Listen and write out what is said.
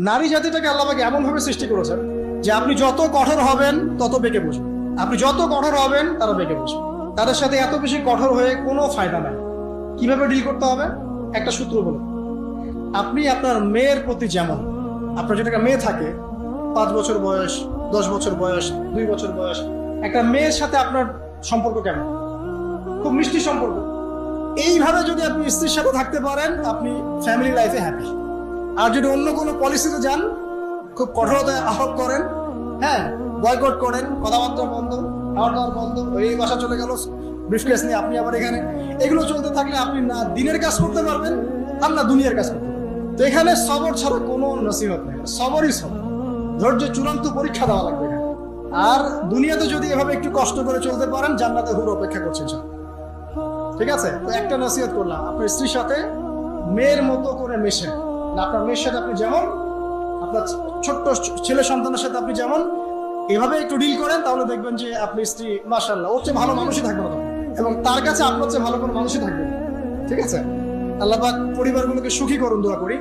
নারী জাতিটাকে আল্লাহকে এমন ভাবে সৃষ্টি করেছেন যে আপনি যত কঠোর হবেন, তত বেঁকে বসবেন। আপনি যত কঠোর হবেন, তারা বেঁকে বসবে তাদের সাথে এত বেশি কঠোর হয়ে কোনো ফায়দা নাই। কীভাবে ডিল করতে হবে? একটা সূত্র বলে। আপনি আপনার মেয়ের প্রতি যেমন, আপনার একটা মেয়ে থাকে, পাঁচ বছর বয়স, দশ বছর বয়স, দুই বছর বয়স, একটা মেয়ের সাথে আপনার সম্পর্ক কেমন? খুব মিষ্টি সম্পর্ক। এইভাবে যদি আপনি স্ত্রীর সাথে থাকতে পারেন, আপনি ফ্যামিলি লাইফে হ্যাপি আর যদি অন্য কোনো পলিসিতে যান, খুব কঠোরতায় আহ্বান করেন হ্যাঁ বয়কট করেন, কথাবার্তা বন্ধ, খাওয়া দাওয়ার বন্ধ এই বাসা চলে গেল ব্রিফকেস নিয়ে আপনি আবার এখানে। এগুলো চলতে থাকলে আপনি না দিনের কাজ করতে পারবেন, আর না দুনিয়ার কাজ করতে তো এখানে সবর ছাড়া কোনো নসিহত নেই সবরই সবর। ধৈর্য চূড়ান্ত পরীক্ষা দেওয়া লাগবে আর দুনিয়াতে যদি এভাবে একটু কষ্ট করে চলতে পারেন, জান্নাতে হুর অপেক্ষা করছেন সব। ঠিক আছে? তো একটা নসিহত করলাম আপনার স্ত্রীর সাথে মেয়ের মতো করে মেশে আপনার মেয়ের সাথে আপনি যেমন, আপনার ছোট্ট ছেলে সন্তানের সাথে আপনি যেমন, এভাবে একটু ডিল করেন, তাহলে দেখবেন যে আপনি স্ত্রী মাসাল্লাহ ওর চেয়ে ভালো মানুষই থাকবে না এবং তার কাছে আপনার চেয়ে ভালো কোনো মানুষই থাকবে ঠিক আছে? আল্লাহ পরিবারগুলোকে সুখী করুন, দোয়া করি।